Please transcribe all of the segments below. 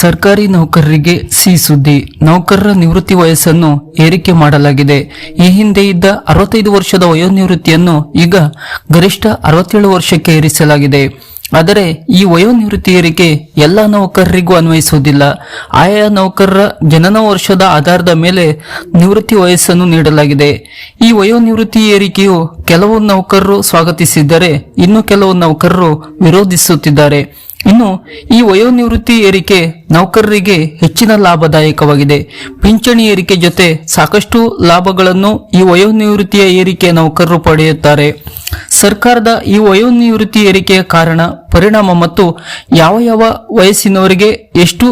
ಸರ್ಕಾರಿ ನೌಕರರಿಗೆ ಸಿ ಸುದ್ದಿ ನೌಕರರ ನಿವೃತ್ತಿ ವಯಸ್ಸನ್ನು ಏರಿಕೆ ಮಾಡಲಾಗಿದೆ. ಈ ಹಿಂದೆ ಇದ್ದ ಅರವತ್ತೈದು ವರ್ಷದ ವಯೋನಿವೃತ್ತಿಯನ್ನು ಈಗ ಗರಿಷ್ಠ ಅರವತ್ತೇಳು ವರ್ಷಕ್ಕೆ ಏರಿಸಲಾಗಿದೆ. ಆದರೆ ಈ ವಯೋನಿವೃತ್ತಿ ಏರಿಕೆ ಎಲ್ಲ ನೌಕರರಿಗೂ ಅನ್ವಯಿಸುವುದಿಲ್ಲ. ಆಯಾ ನೌಕರರ ಜನನ ವರ್ಷದ ಆಧಾರದ ಮೇಲೆ ನಿವೃತ್ತಿ ವಯಸ್ಸನ್ನು ನೀಡಲಾಗಿದೆ. ಈ ವಯೋನಿವೃತ್ತಿ ಏರಿಕೆಯು ಕೆಲವು ನೌಕರರು ಸ್ವಾಗತಿಸಿದ್ದರೆ ಇನ್ನು ಕೆಲವು ನೌಕರರು ವಿರೋಧಿಸುತ್ತಿದ್ದಾರೆ. ಇನ್ನು ಈ ವಯೋನಿವೃತ್ತಿ ಏರಿಕೆ ನೌಕರರಿಗೆ ಹೆಚ್ಚಿನ ಲಾಭದಾಯಕವಾಗಿದೆ. ಪಿಂಚಣಿ ಏರಿಕೆ ಜೊತೆ ಸಾಕಷ್ಟು ಲಾಭಗಳನ್ನು ಈ ವಯೋನಿವೃತ್ತಿಯ ಏರಿಕೆ ನೌಕರರು ಪಡೆಯುತ್ತಾರೆ. ಸರ್ಕಾರದ ಈ ವಯೋನಿವೃತ್ತಿ ಏರಿಕೆಯ ಕಾರಣ, ಪರಿಣಾಮ ಮತ್ತು ಯಾವ ಯಾವ ವಯಸ್ಸಿನವರಿಗೆ ಎಷ್ಟು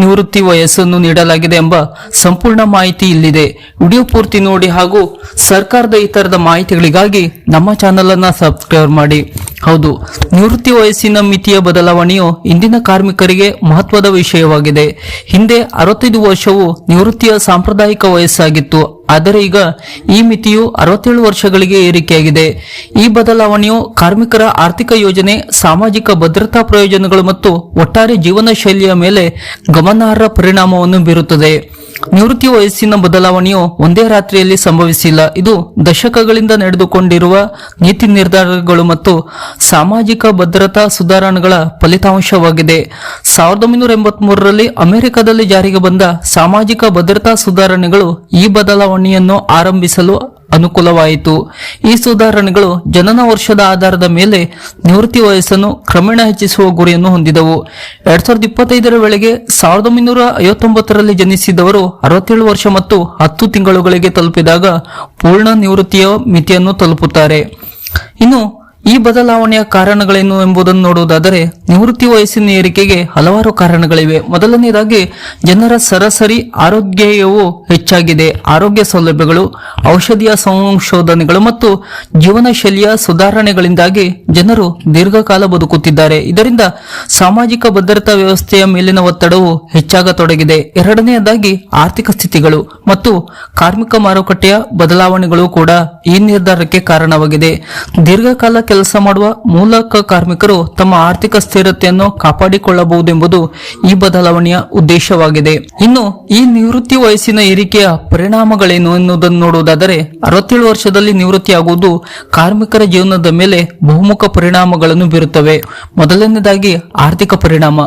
ನಿವೃತ್ತಿ ವಯಸ್ಸನ್ನು ನೀಡಲಾಗಿದೆ ಎಂಬ ಸಂಪೂರ್ಣ ಮಾಹಿತಿ ಇಲ್ಲಿದೆ. ವಿಡಿಯೋ ಪೂರ್ತಿ ನೋಡಿ ಹಾಗೂ ಸರ್ಕಾರದ ಈ ಥರದ ಮಾಹಿತಿಗಳಿಗಾಗಿ ನಮ್ಮ ಚಾನಲನ್ನು ಸಬ್ಸ್ಕ್ರೈಬ್ ಮಾಡಿ. ಹೌದು, ನಿವೃತ್ತಿ ವಯಸ್ಸಿನ ಮಿತಿಯ ಬದಲಾವಣೆಯು ಇಂದಿನ ಕಾರ್ಮಿಕರಿಗೆ ಮಹತ್ವದ ವಿಷಯವಾಗಿದೆ. ಹಿಂದೆ ಅರವತ್ತೈದು ವರ್ಷವು ನಿವೃತ್ತಿಯ ಸಾಂಪ್ರದಾಯಿಕ ವಯಸ್ಸಾಗಿತ್ತು. ಆದರೆ ಈಗ ಈ ಮಿತಿಯು ಅರವತ್ತೇಳು ವರ್ಷಗಳಿಗೆ ಏರಿಕೆಯಾಗಿದೆ. ಈ ಬದಲಾವಣೆಯು ಕಾರ್ಮಿಕರ ಆರ್ಥಿಕ ಯೋಜನೆ, ಸಾಮಾಜಿಕ ಭದ್ರತಾ ಪ್ರಯೋಜನಗಳು ಮತ್ತು ಒಟ್ಟಾರೆ ಜೀವನ ಶೈಲಿಯ ಮೇಲೆ ಗಮನಾರ್ಹ ಪರಿಣಾಮವನ್ನು ಬೀರುತ್ತದೆ. ನಿವೃತ್ತಿ ವಯಸ್ಸಿನ ಬದಲಾವಣೆಯು ಒಂದೇ ರಾತ್ರಿಯಲ್ಲಿ ಸಂಭವಿಸಿಲ್ಲ. ಇದು ದಶಕಗಳಿಂದ ನಡೆದುಕೊಂಡಿರುವ ನೀತಿ ನಿರ್ಧಾರಗಳು ಮತ್ತು ಸಾಮಾಜಿಕ ಭದ್ರತಾ ಸುಧಾರಣೆಗಳ ಫಲಿತಾಂಶವಾಗಿದೆ. ಸಾವಿರದ ಒಂಬೈನೂರ ಎಂಬತ್ಮೂರರಲ್ಲಿ ಅಮೆರಿಕದಲ್ಲಿ ಜಾರಿಗೆ ಬಂದ ಸಾಮಾಜಿಕ ಭದ್ರತಾ ಸುಧಾರಣೆಗಳು ಈ ಬದಲಾವಣೆಯನ್ನು ಆರಂಭಿಸಲು ಅನುಕೂಲವಾಯಿತು. ಈ ಸುಧಾರಣೆಗಳು ಜನನ ವರ್ಷದ ಆಧಾರದ ಮೇಲೆ ನಿವೃತ್ತಿ ವಯಸ್ಸನ್ನು ಕ್ರಮೇಣ ಹೆಚ್ಚಿಸುವ ಗುರಿಯನ್ನು ಹೊಂದಿದವು. ಎರಡ್ ಸಾವಿರದ ಇಪ್ಪತ್ತೈದರ ವೇಳೆಗೆ ಸಾವಿರದ ಒಂಬೈನೂರ ಐವತ್ತೊಂಬತ್ತರಲ್ಲಿ ಜನಿಸಿದವರು ಅರವತ್ತೇಳು ವರ್ಷ ಮತ್ತು ಹತ್ತು ತಿಂಗಳುಗಳಿಗೆ ತಲುಪಿದಾಗ ಪೂರ್ಣ ನಿವೃತ್ತಿಯ ಮಿತಿಯನ್ನು ತಲುಪುತ್ತಾರೆ. ಇನ್ನು ಈ ಬದಲಾವಣೆಯ ಕಾರಣಗಳೇನು ಎಂಬುದನ್ನು ನೋಡುವುದಾದರೆ, ನಿವೃತ್ತಿ ವಯಸ್ಸಿನ ಏರಿಕೆಗೆ ಹಲವಾರು ಕಾರಣಗಳಿವೆ. ಮೊದಲನೆಯದಾಗಿ, ಜನರ ಸರಾಸರಿ ಆರೋಗ್ಯವು ಹೆಚ್ಚಾಗಿದೆ. ಆರೋಗ್ಯ ಸೌಲಭ್ಯಗಳು, ಔಷಧಿಯ ಸಂಶೋಧನೆಗಳು ಮತ್ತು ಜೀವನ ಶೈಲಿಯ ಸುಧಾರಣೆಗಳಿಂದಾಗಿ ಜನರು ದೀರ್ಘಕಾಲ ಬದುಕುತ್ತಿದ್ದಾರೆ. ಇದರಿಂದ ಸಾಮಾಜಿಕ ಭದ್ರತಾ ವ್ಯವಸ್ಥೆಯ ಮೇಲಿನ ಒತ್ತಡವು ಹೆಚ್ಚಾಗತೊಡಗಿದೆ. ಎರಡನೆಯದಾಗಿ, ಆರ್ಥಿಕ ಸ್ಥಿತಿಗಳು ಮತ್ತು ಕಾರ್ಮಿಕ ಮಾರುಕಟ್ಟೆಯ ಬದಲಾವಣೆಗಳು ಕೂಡ ಈ ನಿರ್ಧಾರಕ್ಕೆ ಕಾರಣವಾಗಿದೆ. ದೀರ್ಘಕಾಲ ಕೆಲಸ ಮಾಡುವ ಮೂಲಕ ಕಾರ್ಮಿಕರು ತಮ್ಮ ಆರ್ಥಿಕ ಸ್ಥಿರತೆಯನ್ನು ಕಾಪಾಡಿಕೊಳ್ಳಬಹುದೆಂಬುದು ಈ ಬದಲಾವಣೆಯ ಉದ್ದೇಶವಾಗಿದೆ. ಇನ್ನು ಈ ನಿವೃತ್ತಿ ವಯಸ್ಸಿನ ಏರಿಕೆಯ ಪರಿಣಾಮಗಳೇನು ಎನ್ನುವುದನ್ನು ನೋಡುವುದಾದರೆ, ಅರವತ್ತೇಳು ವರ್ಷದಲ್ಲಿ ನಿವೃತ್ತಿಯಾಗುವುದು ಕಾರ್ಮಿಕರ ಜೀವನದ ಮೇಲೆ ಬಹುಮುಖ ಪರಿಣಾಮಗಳನ್ನು ಬೀರುತ್ತವೆ. ಮೊದಲನೇದಾಗಿ ಆರ್ಥಿಕ ಪರಿಣಾಮ.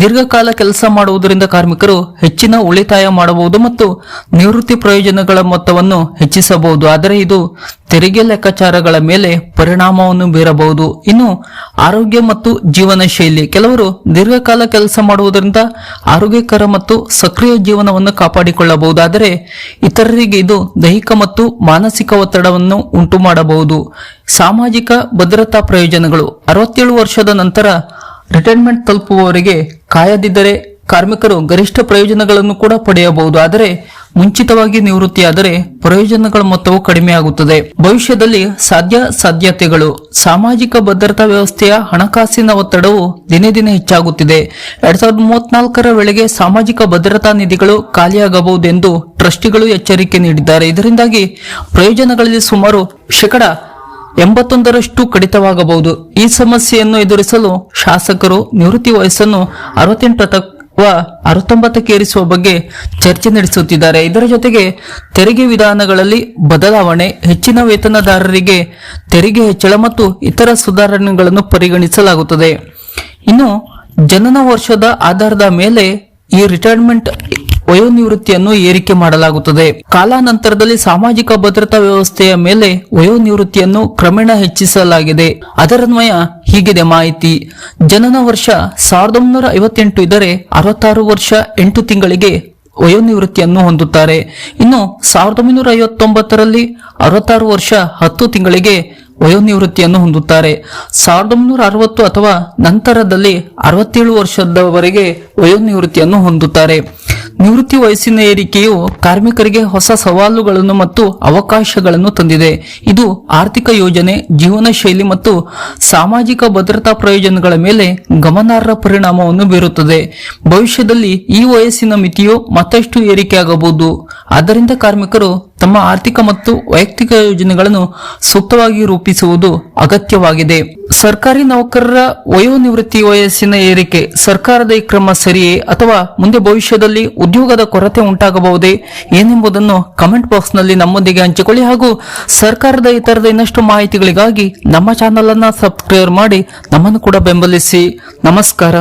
ದೀರ್ಘಕಾಲ ಕೆಲಸ ಮಾಡುವುದರಿಂದ ಕಾರ್ಮಿಕರು ಹೆಚ್ಚಿನ ಉಳಿತಾಯ ಮಾಡಬಹುದು ಮತ್ತು ನಿವೃತ್ತಿ ಪ್ರಯೋಜನಗಳ ಮೊತ್ತವನ್ನು ಹೆಚ್ಚಿಸಬಹುದು. ಆದರೆ ಇದು ತೆರಿಗೆ ಲೆಕ್ಕಾಚಾರಗಳ ಮೇಲೆ ಪರಿಣಾಮವನ್ನು ಬೀರಬಹುದು. ಇನ್ನು ಆರೋಗ್ಯ ಮತ್ತು ಜೀವನ ಶೈಲಿ, ಕೆಲವರು ದೀರ್ಘಕಾಲ ಕೆಲಸ ಮಾಡುವುದರಿಂದ ಆರೋಗ್ಯಕರ ಮತ್ತು ಸಕ್ರಿಯ ಜೀವನವನ್ನು ಕಾಪಾಡಿಕೊಳ್ಳಬಹುದಾದರೆ ಇತರರಿಗೆ ಇದು ದೈಹಿಕ ಮತ್ತು ಮಾನಸಿಕ ಒತ್ತಡವನ್ನು ಉಂಟು ಮಾಡಬಹುದು ಸಾಮಾಜಿಕ ಭದ್ರತಾ ಪ್ರಯೋಜನಗಳು. ಅರವತ್ತೇಳು ವರ್ಷದ ನಂತರ ರಿಟೈರ್ಮೆಂಟ್ ತಲುಪುವವರಿಗೆ ಕಾಯದಿದ್ದರೆ ಕಾರ್ಮಿಕರು ಗರಿಷ್ಠ ಪ್ರಯೋಜನಗಳನ್ನು ಕೂಡ ಪಡೆಯಬಹುದು. ಆದರೆ ಮುಂಚಿತವಾಗಿ ನಿವೃತ್ತಿಯಾದರೆ ಪ್ರಯೋಜನಗಳ ಮೊತ್ತವು ಕಡಿಮೆಯಾಗುತ್ತದೆ ಭವಿಷ್ಯದಲ್ಲಿ ಸಾಧ್ಯ ಸಾಧ್ಯತೆಗಳು. ಸಾಮಾಜಿಕ ಭದ್ರತಾ ವ್ಯವಸ್ಥೆಯ ಹಣಕಾಸಿನ ಒತ್ತಡವು ದಿನೇ ದಿನೇ ಹೆಚ್ಚಾಗುತ್ತಿದೆ. ಎರಡ್ ಸಾವಿರದ ಮೂವತ್ನಾಲ್ಕರ ವೇಳೆಗೆ ಸಾಮಾಜಿಕ ಭದ್ರತಾ ನಿಧಿಗಳು ಖಾಲಿಯಾಗಬಹುದೆಂದು ಟ್ರಸ್ಟಿಗಳು ಎಚ್ಚರಿಕೆ ನೀಡಿದ್ದಾರೆ. ಇದರಿಂದಾಗಿ ಪ್ರಯೋಜನಗಳಲ್ಲಿ ಸುಮಾರು ಶೇಕಡ ಎಂಬತ್ತೊಂದರಷ್ಟು ಕಡಿತವಾಗಬಹುದು. ಈ ಸಮಸ್ಯೆಯನ್ನು ಎದುರಿಸಲು ಶಾಸಕರು ನಿವೃತ್ತಿ ವಯಸ್ಸನ್ನು ಅರವತ್ತೆಂಟು ಅಥವಾ ಅರವತ್ತೊಂಬತ್ತಕ್ಕೆ ಏರಿಸುವ ಬಗ್ಗೆ ಚರ್ಚೆ ನಡೆಸುತ್ತಿದ್ದಾರೆ. ಇದರ ಜೊತೆಗೆ ತೆರಿಗೆ ವಿಧಾನಗಳಲ್ಲಿ ಬದಲಾವಣೆ, ಹೆಚ್ಚಿನ ವೇತನದಾರರಿಗೆ ತೆರಿಗೆ ಹೆಚ್ಚಳ ಮತ್ತು ಇತರ ಸುಧಾರಣೆಗಳನ್ನು ಪರಿಗಣಿಸಲಾಗುತ್ತದೆ. ಇನ್ನು, ಜನನ ವರ್ಷದ ಆಧಾರದ ಮೇಲೆ ಈ ರಿಟೈರ್ಮೆಂಟ್ ವಯೋನಿವೃತ್ತಿಯನ್ನು ಏರಿಕೆ ಮಾಡಲಾಗುತ್ತದೆ. ಕಾಲಾನಂತರದಲ್ಲಿ ಸಾಮಾಜಿಕ ಭದ್ರತಾ ವ್ಯವಸ್ಥೆಯ ಮೇಲೆ ವಯೋನಿವೃತ್ತಿಯನ್ನು ಕ್ರಮೇಣ ಹೆಚ್ಚಿಸಲಾಗಿದೆ. ಅದರನ್ವಯ ಹೀಗಿದೆ ಮಾಹಿತಿ. ಜನನ ವರ್ಷ ಸಾವಿರದ ಒಂಬೈನೂರ ಐವತ್ತೆಂಟು ಇದ್ದರೆ ಅರವತ್ತಾರು ವರ್ಷ ಎಂಟು ತಿಂಗಳಿಗೆ ವಯೋನಿವೃತ್ತಿಯನ್ನು ಹೊಂದುತ್ತಾರೆ. ಇನ್ನು ಸಾವಿರದ ಒಂಬೈನೂರ ಐವತ್ತೊಂಬತ್ತರಲ್ಲಿ ಅರವತ್ತಾರು ವರ್ಷ ಹತ್ತು ತಿಂಗಳಿಗೆ ವಯೋನಿವೃತ್ತಿಯನ್ನು ಹೊಂದುತ್ತಾರೆ. ಸಾವಿರದ ಒಂಬೈನೂರ ಅರವತ್ತು ಅಥವಾ ನಂತರದಲ್ಲಿ ಅರವತ್ತೇಳು ವರ್ಷದವರೆಗೆ ವಯೋನಿವೃತ್ತಿಯನ್ನು ಹೊಂದುತ್ತಾರೆ. ನಿವೃತ್ತಿ ವಯಸ್ಸಿನ ಏರಿಕೆಯು ಕಾರ್ಮಿಕರಿಗೆ ಹೊಸ ಸವಾಲುಗಳನ್ನು ಮತ್ತು ಅವಕಾಶಗಳನ್ನು ತಂದಿದೆ. ಇದು ಆರ್ಥಿಕ ಯೋಜನೆ, ಜೀವನ ಶೈಲಿ ಮತ್ತು ಸಾಮಾಜಿಕ ಭದ್ರತಾ ಪ್ರಯೋಜನಗಳ ಮೇಲೆ ಗಮನಾರ್ಹ ಪರಿಣಾಮವನ್ನು ಬೀರುತ್ತದೆ. ಭವಿಷ್ಯದಲ್ಲಿ ಈ ವಯಸ್ಸಿನ ಮಿತಿಯು ಮತ್ತಷ್ಟು ಏರಿಕೆಯಾಗಬಹುದು. ಆದ್ದರಿಂದ ಕಾರ್ಮಿಕರು ತಮ್ಮ ಆರ್ಥಿಕ ಮತ್ತು ವೈಯಕ್ತಿಕ ಯೋಜನೆಗಳನ್ನು ಸೂಕ್ತವಾಗಿ ರೂಪಿಸುವುದು ಅಗತ್ಯವಾಗಿದೆ. ಸರ್ಕಾರಿ ನೌಕರರ ವಯೋನಿವೃತ್ತಿ ವಯಸ್ಸಿನ ಏರಿಕೆ, ಸರ್ಕಾರದ ಈ ಕ್ರಮ ಸರಿಯೇ ಅಥವಾ ಮುಂದೆ ಭವಿಷ್ಯದಲ್ಲಿ ಉದ್ಯೋಗದ ಕೊರತೆ ಉಂಟಾಗಬಹುದೇ ಏನೆಂಬುದನ್ನು ಕಮೆಂಟ್ ಬಾಕ್ಸ್ನಲ್ಲಿ ನಮ್ಮೊಂದಿಗೆ ಹಂಚಿಕೊಳ್ಳಿ ಹಾಗೂ ಸರ್ಕಾರದ ಇತರದ ಇನ್ನಷ್ಟು ಮಾಹಿತಿಗಳಿಗಾಗಿ ನಮ್ಮ ಚಾನಲ್ ಅನ್ನ ಸಬ್ಸ್ಕ್ರೈಬ್ ಮಾಡಿ ನಮ್ಮನ್ನು ಕೂಡ ಬೆಂಬಲಿಸಿ. ನಮಸ್ಕಾರ.